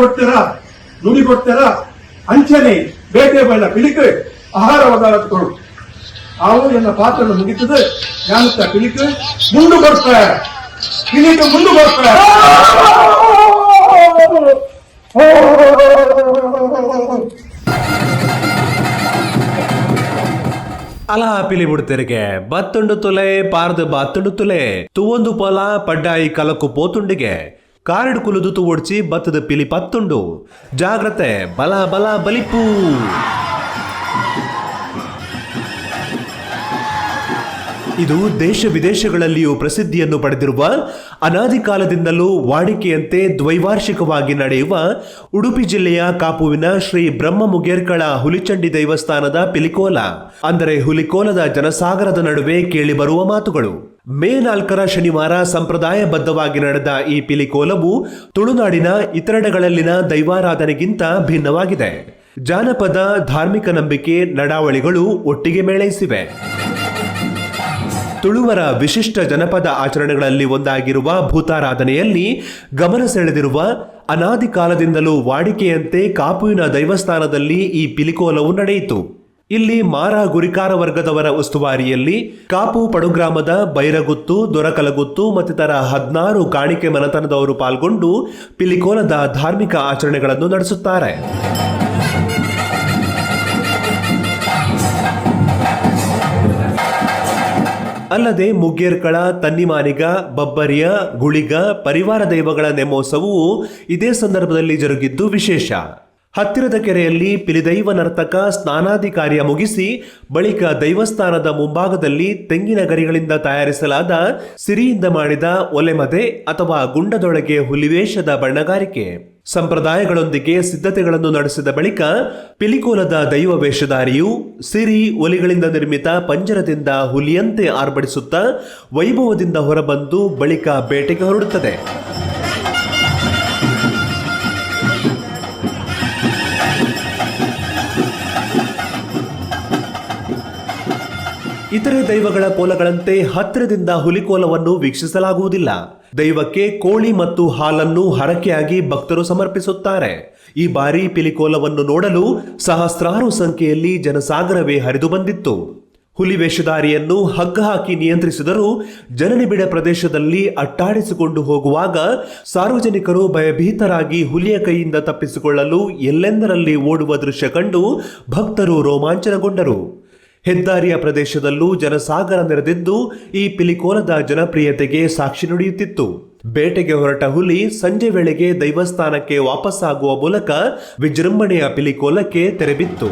ಕೊಡ್ತೀರಾ? ನುಡಿ ಕೊಡ್ತೀರಾ? ಅಂಚನೆ, ಬೇಟೆ ಬಣ್ಣ ಪಿಳಿಕೆ ಆಹಾರ ಪದಾರ್ಥಗಳು ಅವು ಎನ್ನ ಪಾತ್ರ ಮುಗಿತದೆ ಜ್ಞಾನತ್ತ ಪಿಳಿಕೆ ಮುಂದೆ ಬರ್ತಾ ಪಿಳಿಕೆ ಮುಂದೆ ಬರ್ತಾ ಅಲ ಪಿಲಿ ಬಿಡ್ತಿರಿಗೆ ಬತ್ತುಂಡು ತುಲೆ, ಪಾರ್ದು ಬತ್ತುಂಡು ತುಲೆ, ತುವೊಂದು ಪೊಲ, ಪಡ್ಡಾಯಿ ಕಲಕು ಪೋತುಂಡಿಗೆ ಕಾರಿಡ್ ಕುಲುದು ತು ಒಡ್ಚಿ ಬತ್ತದ ಪಿಲಿ ಪತ್ತುಂಡು. ಜಾಗ್ರತೆ ಬಲ ಬಲ ಬಲಿಪೂ. ಇದು ದೇಶ ವಿದೇಶಗಳಲ್ಲಿಯೂ ಪ್ರಸಿದ್ಧಿಯನ್ನು ಪಡೆದಿರುವ ಅನಾದಿ ಕಾಲದಿಂದಲೂ ವಾಡಿಕೆಯಂತೆ ದ್ವೈವಾರ್ಷಿಕವಾಗಿ ನಡೆಯುವ ಉಡುಪಿ ಜಿಲ್ಲೆಯ ಕಾಪುವಿನ ಶ್ರೀ ಬ್ರಹ್ಮ ಮುಗೇರ್ಕಳ ಹುಲಿಚಂಡಿ ದೇವಸ್ಥಾನದ ಪಿಲಿಕೋಲ. ಅಂದರೆ ಹುಲಿಕೋಲದ ಜನಸಾಗರದ ನಡುವೆ ಕೇಳಿಬರುವ ಮಾತುಗಳು. ಮೇ ನಾಲ್ಕರ ಶನಿವಾರ ಸಂಪ್ರದಾಯಬದ್ಧವಾಗಿ ನಡೆದ ಈ ಪಿಲಿಕೋಲವು ತುಳುನಾಡಿನ ಇತರೆಡೆಗಳಲ್ಲಿನ ದೈವಾರಾಧನೆಗಿಂತ ಭಿನ್ನವಾಗಿದೆ. ಜಾನಪದ ಧಾರ್ಮಿಕ ನಂಬಿಕೆ ನಡಾವಳಿಗಳು ಒಟ್ಟಿಗೆ ಮೇಳೈಸಿವೆ. ತುಳುವರ ವಿಶಿಷ್ಟ ಜನಪದ ಆಚರಣೆಗಳಲ್ಲಿ ಒಂದಾಗಿರುವ ಭೂತಾರಾಧನೆಯಲ್ಲಿ ಗಮನ ಸೆಳೆದಿರುವ ಅನಾದಿ ಕಾಲದಿಂದಲೂ ವಾಡಿಕೆಯಂತೆ ಕಾಪುವಿನ ದೈವಸ್ಥಾನದಲ್ಲಿ ಈ ಪಿಲಿಕೋಲವು ನಡೆಯಿತು. ಇಲ್ಲಿ ಮಾರ ಗುರಿಕಾರ ವರ್ಗದವರ ಉಸ್ತುವಾರಿಯಲ್ಲಿ ಕಾಪು ಪಡುಗ್ರಾಮದ ಬೈರಗುತ್ತು, ದೊರಕಲಗುತ್ತು ಮತ್ತಿತರ ಹದಿನಾರು ಕಾಣಿಕೆ ಮನತನದವರು ಪಾಲ್ಗೊಂಡು ಪಿಲಿಕೋಲದ ಧಾರ್ಮಿಕ ಆಚರಣೆಗಳನ್ನು ನಡೆಸುತ್ತಾರೆ. ಅಲ್ಲದೆ ಮುಗ್ಗೇರ್ಕಳ ತನ್ನಿಮಾನಿಗ, ಬಬ್ಬರಿಯ, ಗುಳಿಗ, ಪರಿವಾರ ದೈವಗಳ ನೆಮೋತ್ಸವವು ಇದೇ ಸಂದರ್ಭದಲ್ಲಿ ಜರುಗಿದ್ದು ವಿಶೇಷ. ಹತ್ತಿರದ ಕೆರೆಯಲ್ಲಿ ಪಿಲಿದೈವ ನರ್ತಕ ಸ್ನಾನಾದಿ ಕಾರ್ಯ ಮುಗಿಸಿ ಬಳಿಕ ದೈವಸ್ಥಾನದ ಮುಂಭಾಗದಲ್ಲಿ ತೆಂಗಿನ ಗರಿಗಳಿಂದ ತಯಾರಿಸಲಾದ ಸಿರಿಯಿಂದ ಮಾಡಿದ ಒಲೆಮದೆ ಅಥವಾ ಗುಂಡದೊಳಗೆ ಹುಲಿವೇಷದ ಬಣ್ಣಗಾರಿಕೆ. ಸಂಪ್ರದಾಯಗಳೊಂದಿಗೆ ಸಿದ್ಧತೆಗಳನ್ನು ನಡೆಸಿದ ಬಳಿಕ ಪಿಲಿಕೋಲದ ದೈವ ವೇಷಧಾರಿಯು ಸಿರಿ ಒಲಿಗಳಿಂದ ನಿರ್ಮಿತ ಪಂಜರದಿಂದ ಹುಲಿಯಂತೆ ಆರ್ಭಡಿಸುತ್ತಾ ವೈಭವದಿಂದ ಹೊರಬಂದು ಬಳಿಕ ಬೇಟೆಗೆ ಹೊರಡುತ್ತದೆ. ಇತರೆ ದೈವಗಳ ಕೋಲಗಳಂತೆ ಹತ್ತಿರದಿಂದ ಹುಲಿಕೋಲವನ್ನು ವೀಕ್ಷಿಸಲಾಗುವುದಿಲ್ಲ. ದೈವಕ್ಕೆ ಕೋಳಿ ಮತ್ತು ಹಾಲನ್ನು ಹರಕೆಯಾಗಿ ಭಕ್ತರು ಸಮರ್ಪಿಸುತ್ತಾರೆ. ಈ ಬಾರಿ ಪಿಲಿಕೋಲವನ್ನು ನೋಡಲು ಸಹಸ್ರಾರು ಸಂಖ್ಯೆಯಲ್ಲಿ ಜನಸಾಗರವೇ ಹರಿದು ಬಂದಿತ್ತು. ಹುಲಿ ವೇಷಧಾರಿಯನ್ನು ಹಗ್ಗ ಹಾಕಿ ನಿಯಂತ್ರಿಸಿದರೂ ಜನನಿಬಿಡ ಪ್ರದೇಶದಲ್ಲಿ ಅಟ್ಟಾಡಿಸಿಕೊಂಡು ಹೋಗುವಾಗ ಸಾರ್ವಜನಿಕರು ಭಯಭೀತರಾಗಿ ಹುಲಿಯ ಕೈಯಿಂದ ತಪ್ಪಿಸಿಕೊಳ್ಳಲು ಎಲ್ಲೆಂದರಲ್ಲಿ ಓಡುವ ದೃಶ್ಯ ಕಂಡು ಭಕ್ತರು ರೋಮಾಂಚನಗೊಂಡರು. ಹೆದ್ದಾರಿಯ ಪ್ರದೇಶದಲ್ಲೂ ಜನಸಾಗರ ನೆರೆದಿದ್ದು, ಈ ಪಿಲಿಕೋಲದ ಜನಪ್ರಿಯತೆಗೆ ಸಾಕ್ಷಿ ನುಡಿಯುತ್ತಿತ್ತು. ಬೇಟೆಗೆ ಹೊರಟ ಹುಲಿ ಸಂಜೆ ವೇಳೆಗೆ ದೈವಸ್ಥಾನಕ್ಕೆ ವಾಪಸ್ಸಾಗುವ ಮೂಲಕ ವಿಜೃಂಭಣೆಯ ಪಿಲಿಕೋಲಕ್ಕೆ ತೆರೆಬಿತ್ತು.